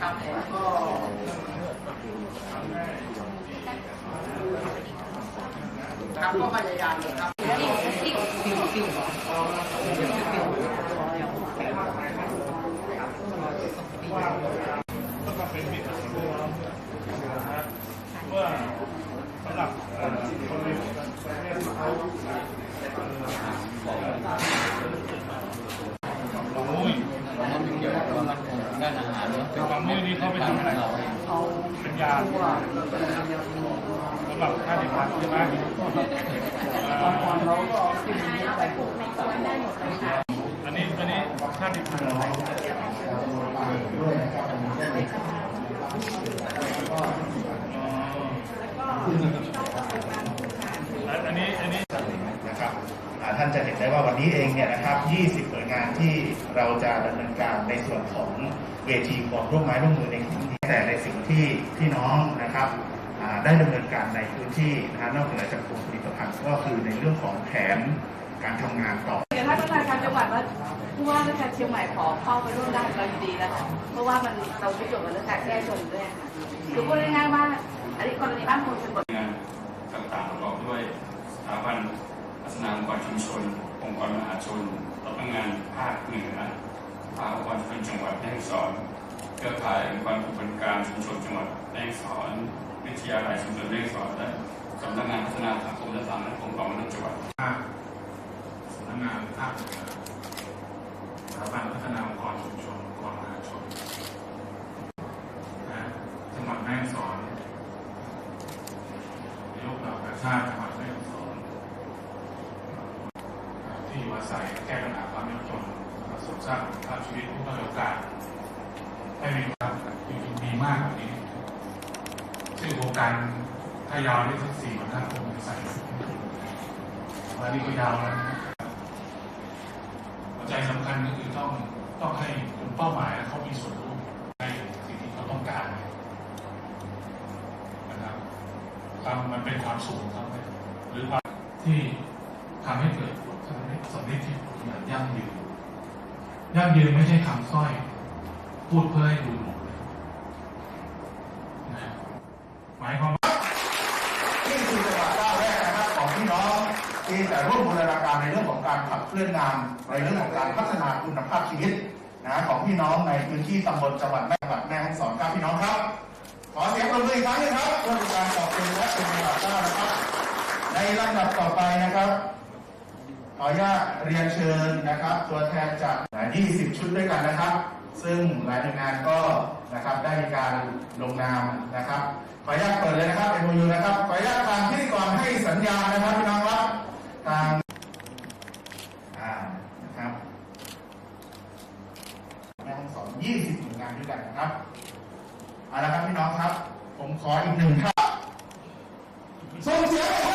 ครับก็ครับก็พยายามอยู่ครับก็เป็นมิตรตัวว่าสำหรับเอ่อคนในประเทศเขาบางมุ้ย มันก็เกี่ยวกับควา มันคงด้านอาหารเนาะบางมุ้นี่เขาไปทำอะไรเอาเป็นยาสำหรับค่าเด็กพันใช่ไหมตอนนี้เราก็ไปปลูกในสวนได้หมดเลยค่ะอันนี้อันนี้ค่าเด็กพันเหรออ๋ออันนี้อันนี้ นะครับอ่าท่านจะเห็นได้ว่าวันนี้เองเนี่ยนะครับ 20 หน่วยงานที่เราจะดำเนินการในส่วนของเวทีความร่วมไม้ร่วมมือในครั้งนี้แต่ในสิ่งที่พี่น้องนะครับอ่าได้ดำเนินการในพื้นที่นะฮะนอกเหนือจากกลุ่มผลิตภัณฑ์ก็คือในเรื่องของแผนการทำงานต่อเดี๋ยวถ้าต้องการการจังหวัดว่าผู้ว่าราชการเชียงใหม่ขอเข้าไปร่วมได้เรายินดีแล้วค่ะเพราะว่ามันเราไม่จบกับเรื่องการแก้ชนด้วยค่ะคือพูดง่ายๆว่าอันนี้กรณีบ้านคนเป็นบทงานต่างๆประกอบด้วยสถาบันพัฒ นาองค์กรชุมชน องค์กรมหาชนสำนักงานภาคเหนือภาคองค์กรชุมชนจังหวัดแม่ฮ่องสอนเครือข่ายองค์กรผู้บริการชุมชนจังหวัดแม่ฮ่องสอนวิทยาลัยชุมชนแม่ฮ่องสอนและสำนักงานพัฒนาสังคมและสาธารณสุขของจังหวัดสำนักงานภาคเหนือสถาบันพัฒนาองค์กรชุมชนองค์กรมหาชนนะจังหวัดแม่ฮ่องสอนนายกเหล่ากาชาติจังหวัดแม่ฮ่องสอน ที่อยู่อาศัยแก้ปัญหาความยากจนสริมสร้างคุณภาพชีวิตผู้ด้อยโอกาสให้มีความจริงๆดีมากกว่านี้ ซึ่งโครงการถ้ายาวได้สักสี่วันห้าคงจะใส่วันนี้ก็ยาวแล้วนะครับหัวใจสำคัญก็คือต้องต้องให้กลุ่มเป้าหมายเขามีส่วนร่วมในสิ่งที่เขาต้องการนะครับความมันเป็นความสุขของเขาหรือความที่ทำให้เกิด สำเร็จสำเร็จที่ผลอย่างยั่งยืนยั่งยืนไม่ใช่คำสร้อย พูดเพื่อให้ดูหรูนะหมายความว่านี่คือจังหวะก้าวแรกนะครับของพี่น้องที่จะร่วมบูรณาการในเรื่องของการขับเคลื่อนงานในเรื่องของการพัฒนาคุณภาพชีวิตนะของพี่น้องในพื้นที่ตำบลจังหวัดแม่จังหวัดแม่ฮ่องสอนครับพี่น้องครับ ขอเสียงปรบมืออีกครั้งหนึงครับเพื่อเป็นการขอบคุณและเป็นจังหวะก้าวนะครับ ในลำดับต่อไปนะครับ ขออนุญาตเรียนเชิญนะครับ ตัวแทนจาก20 ชุดด้วยกันนะครับ ซึ่งหลายหน่วยงานก็นะครับได้มีการลงนามนะครับ ขออนุญาตเปิดเลยนะครับ MOU นะครับ ขออนุญาตทางพิธีกรให้สัญญาณนะครับพี่น้องครับทางอ่านะครับแม่ห้องสอน20หน่วยงานด้วยกันนะครับเอาละครับพี่น้องครับ ผมขออีกหนึ่งท่าน